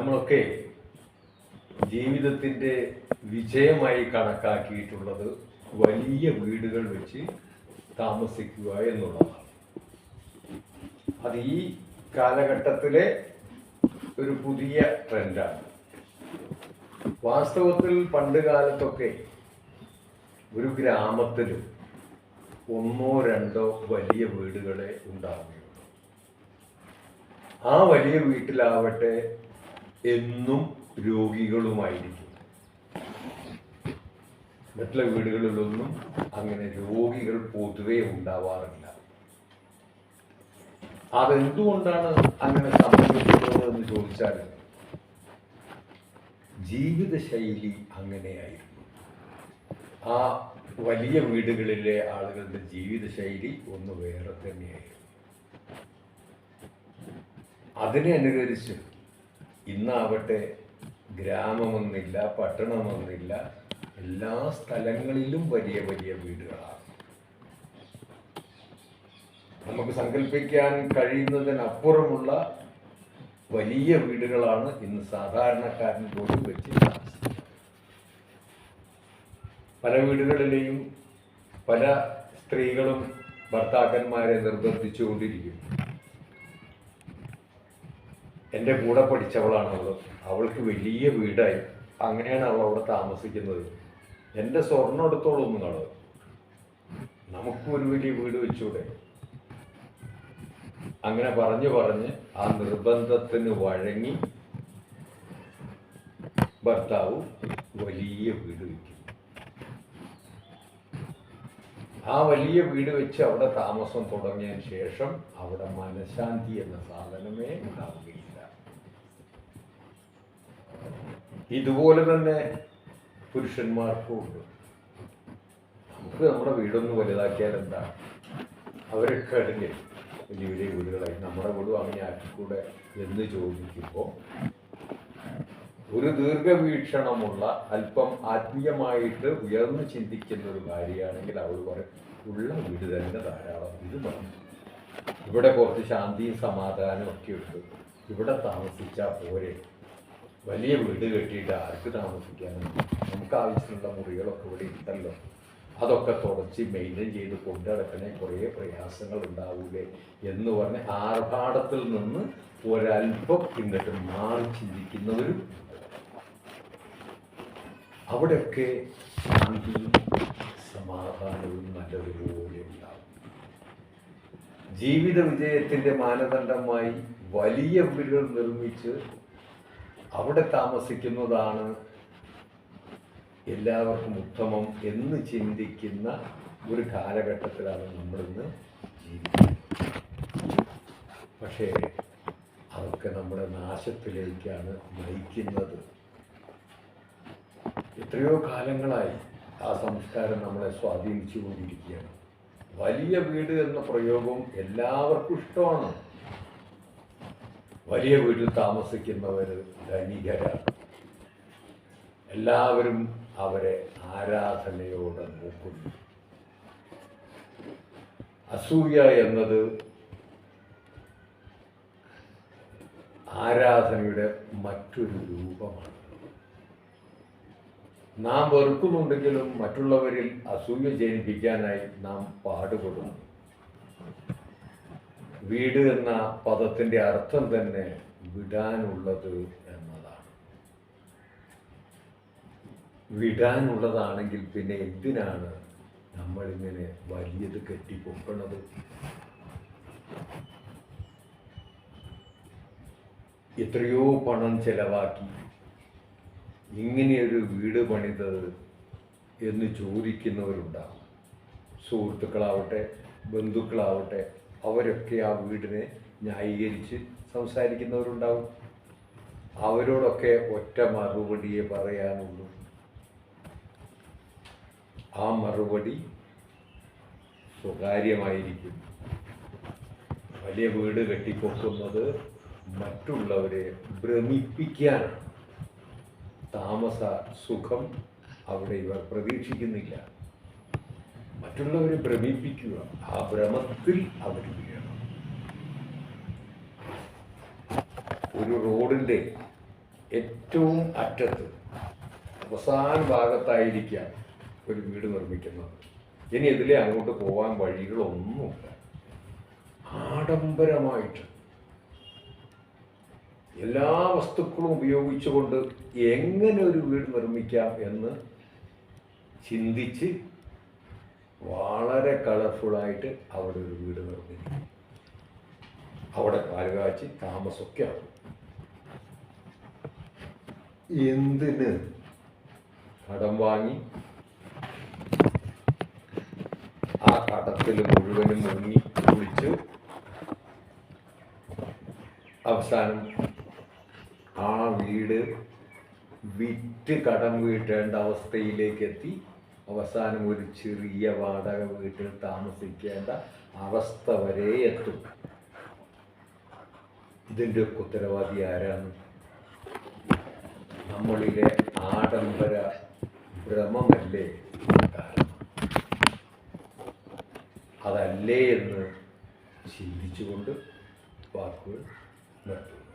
നമ്മളൊക്കെ ജീവിതത്തിന്റെ വിജയമായി കണക്കാക്കിയിട്ടുള്ളത് വലിയ വീടുകൾ വെച്ച് താമസിക്കുക എന്നുള്ളതാണ്. അത് ഈ കാലഘട്ടത്തിലെ ഒരു പുതിയ ട്രെൻഡാണ്. വാസ്തവത്തിൽ പണ്ട് കാലത്തൊക്കെ ഒരു ഗ്രാമത്തിലും ഒന്നോ രണ്ടോ വലിയ വീടുകളെ ഉണ്ടാവുകയുള്ളൂ. ആ വലിയ വീട്ടിലാവട്ടെ എന്നും രോഗികളുമായിരിക്കും. മറ്റുള്ള വീടുകളിലൊന്നും അങ്ങനെ രോഗികൾ പൊതുവെ ഉണ്ടാവാറില്ല. അതെന്തുകൊണ്ടാണ് അങ്ങനെ സംഭവിക്കുന്നത് എന്ന് ചോദിച്ചാൽ ജീവിതശൈലി അങ്ങനെയായിരുന്നു. ആ വലിയ വീടുകളിലെ ആളുകളുടെ ജീവിതശൈലി ഒന്ന് വേറെ തന്നെയായിരുന്നു. അതിനെ അനുകരിച്ച് ഇന്നാവട്ടെ ഗ്രാമമൊന്നില്ല പട്ടണമൊന്നില്ല എല്ലാ സ്ഥലങ്ങളിലും വലിയ വലിയ വീടുകളാണ്. നമുക്ക് സങ്കല്പിക്കാൻ കഴിയുന്നതിനപ്പുറമുള്ള വലിയ വീടുകളാണ് ഇന്ന് സാധാരണക്കാരൻ പോലും വെച്ച് പല വീടുകളിലെയും പല സ്ത്രീകളും ഭർത്താക്കന്മാരെ നിർബന്ധിച്ചുകൊണ്ടിരിക്കും എന്റെ കൂടെ പഠിച്ചവളാണ് അവൾ അവൾക്ക് വലിയ വീടായി. അങ്ങനെയാണ് അവൾ അവിടെ താമസിക്കുന്നത്. എന്റെ സ്വർണം എടുത്തോളൂ നിങ്ങൾ നമുക്കും ഒരു വലിയ വീട് വെച്ചൂടെ? അങ്ങനെ പറഞ്ഞു പറഞ്ഞ് ആ നിർബന്ധത്തിന് വഴങ്ങി ഭർത്താവ് വലിയ വീട് വയ്ക്കും ആ വലിയ വീട് വെച്ച് അവിടെ താമസം തുടങ്ങിയതിന് ശേഷം അവിടെ മനഃശാന്തി എന്ന സാധനമേ ഉണ്ടാവുകയില്ല ഇതുപോലെ തന്നെ പുരുഷന്മാർക്കും ഉണ്ട്. നമുക്ക് നമ്മുടെ വീടൊന്ന് വലുതാക്കിയാൽ എന്താ? അവരൊക്കെ അടങ്ങി വലിയ വലിയ വീടുകളായി. നമ്മുടെ വീടും അങ്ങനെ ആക്കിക്കൂടെ എന്ന് ചോദിക്കുമ്പോൾ ഒരു ദീർഘവീക്ഷണമുള്ള അല്പം ആത്മീയമായിട്ട് ഉയർന്നു ചിന്തിക്കുന്ന ഒരു ഭാര്യയാണെങ്കിൽ അവൾ പറയും ഉള്ള വീട് തന്നെ ധാരാളം. ഇത് മതി ഇവിടെ കുറച്ച് ശാന്തിയും സമാധാനവും ഒക്കെ ഉണ്ട്. ഇവിടെ താമസിച്ചാൽ പോരെ. വലിയ വീട് കെട്ടിയിട്ട് ആർക്ക് താമസിക്കാനും നമുക്ക് ആവശ്യമുള്ള മുറികളൊക്കെ ഇവിടെ ഉണ്ടല്ലോ. അതൊക്കെ തുടച്ച് മെയിന്റെയിൻ ചെയ്ത് കൊണ്ടു നടക്കണേ കുറേ പ്രയാസങ്ങൾ ഉണ്ടാവൂലേ എന്ന് പറഞ്ഞ് ആർഭാടത്തിൽ നിന്ന് ഒരല്പം ഇങ്ങോട്ട് മാറി ചിന്തിക്കുന്നവരും അവിടെയൊക്കെ ശാന്തിയും സമാധാനവും നല്ലതുപോലെ ഉണ്ടാവും. ജീവിത വിജയത്തിന്റെ മാനദണ്ഡമായി വലിയ വീടുകൾ നിർമ്മിച്ച് അവിടെ താമസിക്കുന്നതാണ് എല്ലാവർക്കും ഉത്തമം എന്ന് ചിന്തിക്കുന്ന ഒരു കാലഘട്ടത്തിലാണ് നമ്മളിന്ന് ജീവിക്കുന്നത്. പക്ഷേ അതൊക്കെ നമ്മുടെ നാശത്തിലേക്കാണ് നയിക്കുന്നത്. എത്രയോ കാലങ്ങളായി ആ സംസ്കാരം നമ്മളെ സ്വാധീനിച്ചു കൊണ്ടിരിക്കുകയാണ് വലിയ വീട് എന്ന പ്രയോഗം എല്ലാവർക്കും ഇഷ്ടമാണ്. വലിയ വീട്ടിൽ താമസിക്കുന്നവർ ധനികരാണ് എല്ലാവരും അവരെ ആരാധനയോടെ നോക്കുന്നു. അസൂയ എന്നത് ആരാധനയുടെ മറ്റൊരു രൂപമാണ്. നാം വെറുക്കുന്നുണ്ടെങ്കിലും മറ്റുള്ളവരിൽ അസൂയ ജനിപ്പിക്കാനായി നാം പാടുപെടുന്നു. വീട് എന്ന പദത്തിന്റെ അർത്ഥം തന്നെ വിടാനുള്ളത് എന്നതാണ്. വിടാനുള്ളതാണെങ്കിൽ പിന്നെ എന്തിനാണ് നമ്മളിങ്ങനെ വലിയത് കെട്ടിപ്പൊക്കണത്? എത്രയോ പണം ചെലവാക്കി ഇങ്ങനെയൊരു വീട് പണിതത് എന്ന് ചോദിക്കുന്നവരുണ്ടാവും. സുഹൃത്തുക്കളാവട്ടെ ബന്ധുക്കളാവട്ടെ അവരൊക്കെ ആ വീടിനെ ന്യായീകരിച്ച് സംസാരിക്കുന്നവരുണ്ടാവും. അവരോടൊക്കെ ഒറ്റ മറുപടിയെ പറയാനുള്ളൂ. ആ മറുപടി സ്വകാര്യമായിരിക്കും. വലിയ വീട് കെട്ടിപ്പൊക്കുന്നത് മറ്റുള്ളവരെ ഭ്രമിപ്പിക്കാൻ താമസ സുഖം അവിടെ ഇവർ പ്രതീക്ഷിക്കുന്നില്ല. മറ്റുള്ളവരെ ഭ്രമിപ്പിക്കുക. ആ ഭ്രമത്തിൽ അവർ ഒരു റോഡിന്റെ ഏറ്റവും അറ്റത്ത് അവസാന ഭാഗത്തായിരിക്കാം ഒരു വീട് നിർമ്മിക്കുന്നത്. ഇനി ഇതിലെ അങ്ങോട്ട് പോകാൻ വഴികളൊന്നുമില്ല. ആഡംബരമായിട്ട് എല്ലാ വസ്തുക്കളും ഉപയോഗിച്ചുകൊണ്ട് എങ്ങനെ ഒരു വീട് നിർമ്മിക്കാം എന്ന് ചിന്തിച്ച് വളരെ കളർഫുള്ളായിട്ട് അവിടെ ഒരു വീട് നിർമ്മിക്കും അവിടെ പാലുകാച്ചി താമസമൊക്കെ ആവും. എന്തിന്? കടം വാങ്ങി. ആ കടത്തിൽ മുഴുവനും മുങ്ങി കുളിച്ചു. അവസാനം ആ വീട് വിറ്റ് കടം വീട്ടേണ്ട അവസ്ഥയിലേക്ക് എത്തി. അവസാനം ഒരു ചെറിയ വാടക വീട്ടിൽ താമസിക്കേണ്ട അവസ്ഥ വരെ എത്തും. ഇതിന്റെ ഒക്കെ ഉത്തരവാദി ആരാണ്? നമ്മളിലെ ആഡംബര ഭ്രമമല്ലേ അതല്ലേ എന്ന് ചിന്തിച്ചുകൊണ്ട് വാക്കുകൾ നിർത്തുന്നു.